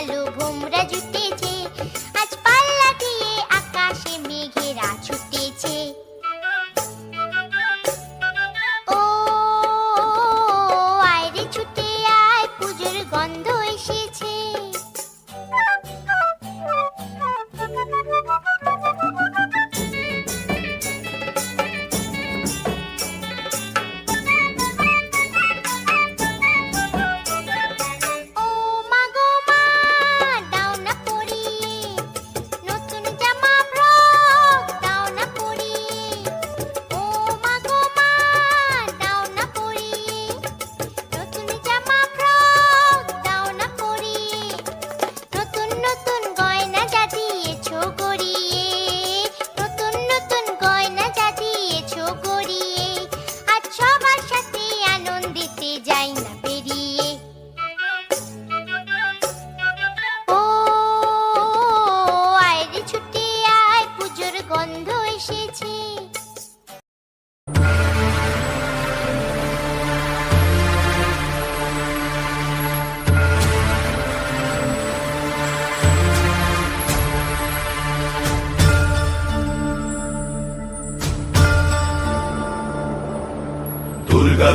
কালো ভোমরা জুতো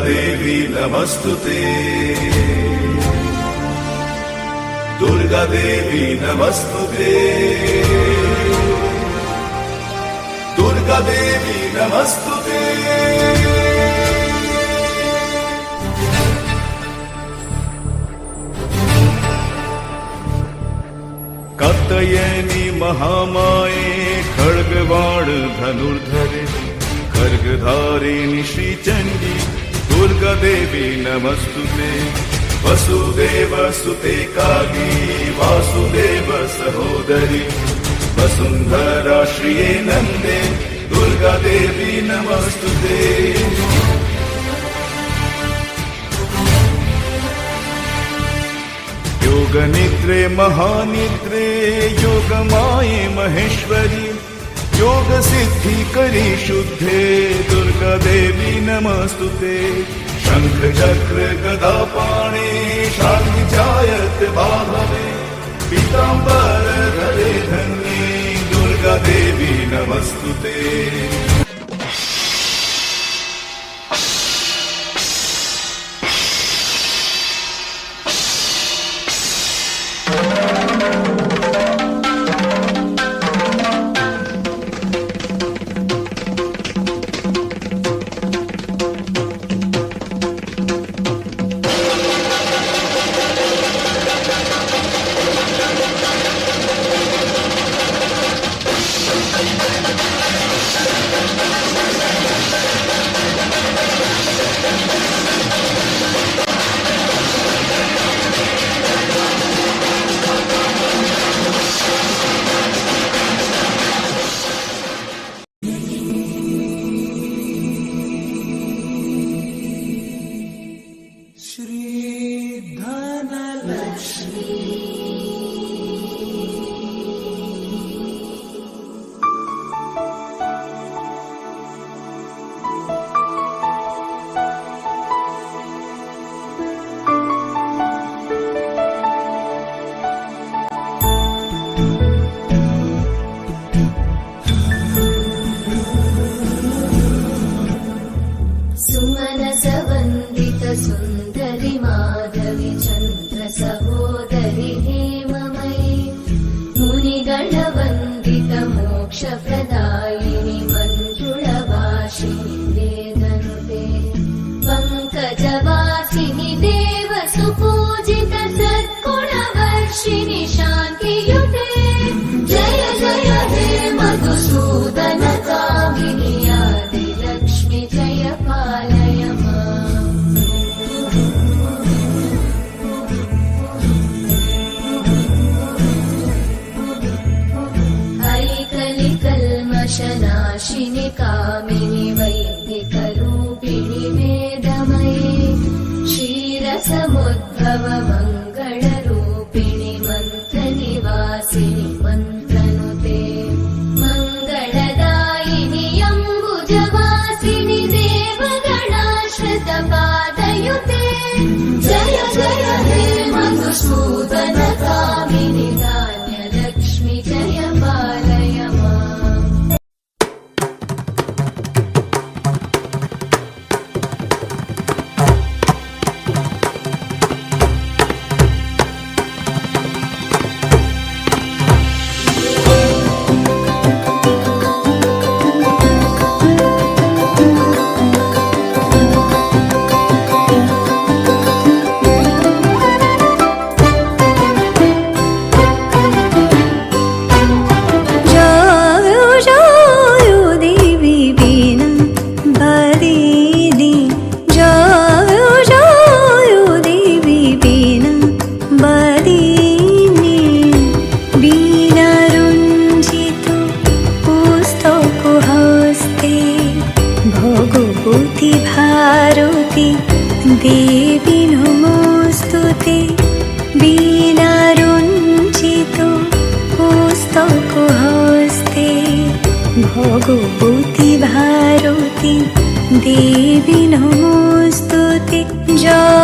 देवी नमस्तु ते दुर्गा देवी नमस्तु ते दुर्गा देवी नमस्तु ते कतयनि महामाये खड्गवाण धनुर्धरे खड्गधारिणि श्रीचण्डी ेवी नमस्तु ते वसुदेवसुते कावी वासुदेव सहोदरी वसुन्धराश्रिये नन्दे दुर्गादेवी नमस्तु योगनिद्रे महानिद्रे योगमाये महेश्वरि योगसिद्धि करिशुद्धे दुर्गादेवी नमस्तु ते शङ्ख चक्र गदा प्रदायिनि मञ्जुलवासिनि वेदनुते पङ्कजवासिनि देवसुपूजित सद्गुणवर्षिनि शा coming. देवि न स्तुति जा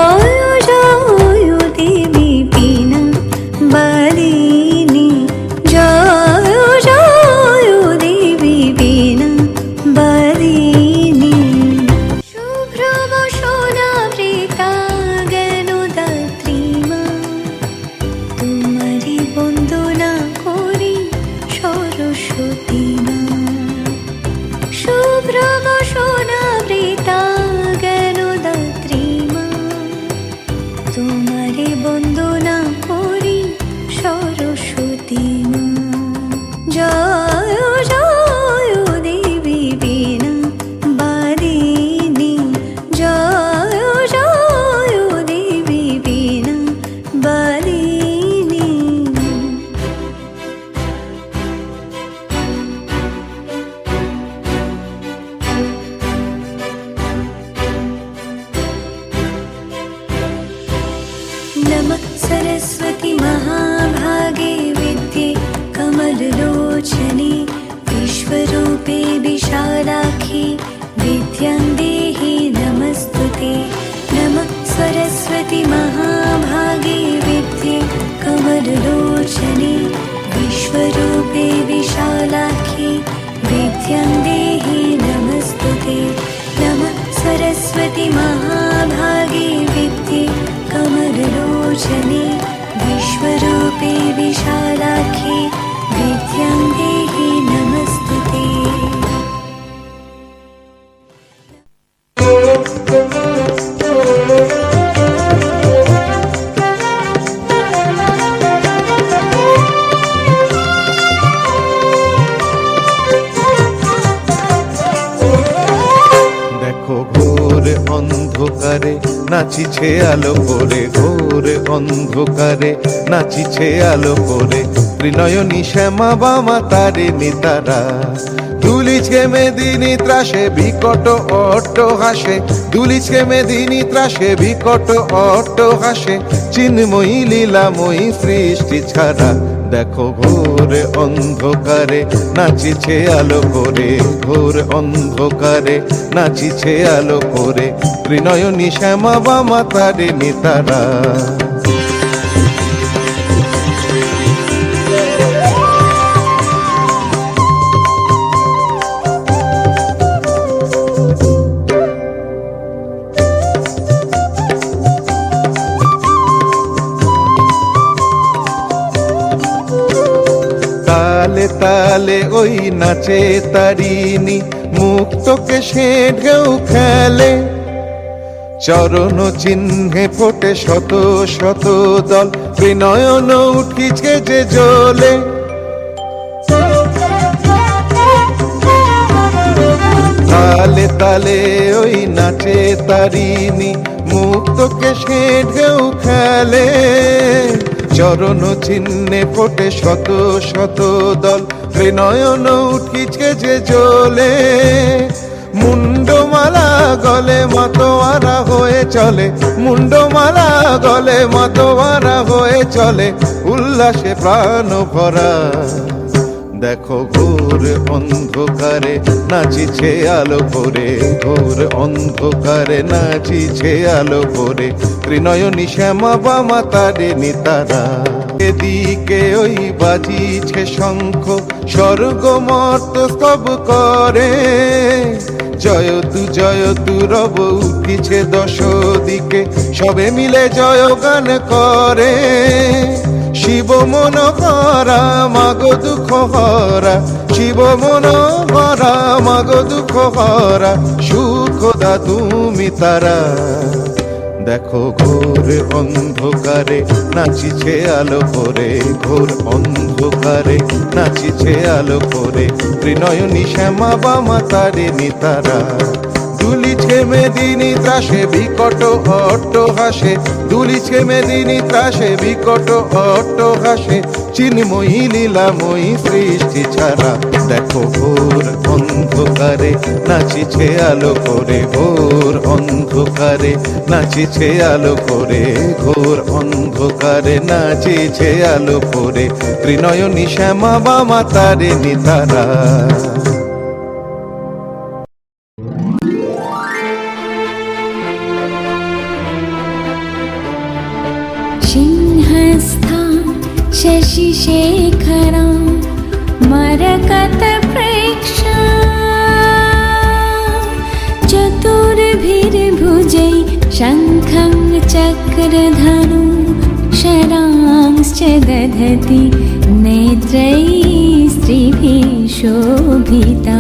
विद्यां देहि नमस्तु ते। नमः सरस्वति महाभागे विद्ये कमललोचने विश्वरूपे অন্ধকারে নাচিছে আলো করে ঘোর অন্ধকারে নাচিছে আলো করে। ত্রিনয়নী শ্যামা বামা তারে নিতারা দুলিচকে মেদিনী ত্রাসে, বিকট অট্ট হাসে। দুলিচকে মেদিনী ত্রাসে, বিকট অট্ট হাসে। চিন্ময়ী লীলাময়ী সৃষ্টি ছাড়া দেখো ঘোর অন্ধকারে, নাচিছে আলো করে। ঘোর অন্ধকারে, নাচিছে আলো করে। ত্রিনয়নী শ্যামা বামা তারে। নিতারা তালে তালে ওই নাচে তারিনি মুক্তকে সে ঢেউ খেলে। চরণ চিহ্নে ফোটে শত শত দল বিনয়ন উঠিছে যে জলে। তালে তালে ওই নাচে তারিনি মুক্তকে সে ঢেউ খেলে। চরণ চিহ্নে ফোটে শত শত দল। ত্রিনয়ন উঠিছে যে জলে। মুন্ডমালা গলে মাতোয়ারা হয়ে চলে। মুন্ডমালা গলে মাতোয়ারা হয়ে চলে। উল্লাসে প্রাণ ভরা। দেখো ঘোর অন্ধকারে নাচিছে আলো করে ঘোর অন্ধকারে নাচিছে আলো করে ত্রিনয়নী শ্যামা বামা তারে নিতারা। এদিকে ওই বাজিছে শঙ্খ স্বর্গ মর্ত স্তব করে। জয় তু জয় তু, রব উঠিছে দশ দিকে সবে মিলে জয় গান করে। শিব মন হরা মাগ দুঃখ হরা শিব মন হরা মাগ দুঃখ হরা সুখ দা তুমি তারা। দেখো ঘোর অন্ধকারে, নাচিছে আলো করে। ঘোর অন্ধকারে, নাচিছে আলো করে। ত্রিনয়নী শ্যামা বামা তারে। নিতারা দুলিছে মেদিনী ত্রাসে, বিকট অট্ট হাসে। দুলিছে মেদিনী ত্রাসে, বিকট অট্ট হাসে। চিন্ময়ী, লীলাময়ী সৃষ্টি ছাড়া দেখো ভোর অন্ধকারে, নাচিছে আলো করে ভোর অন্ধকারে, নাচিছে আলো করে ঘোর অন্ধকারে, নাচিছে আলো করে। ত্রিনয়নী শ্যামা বামা তারে। নিতারা शशिशेखरा मरकतप्रेक्षा चतुर्भिर्भुजै शङ्खं चक्रधनु शरांश्च दधति नेत्रैः स्त्रिभिः शोभिता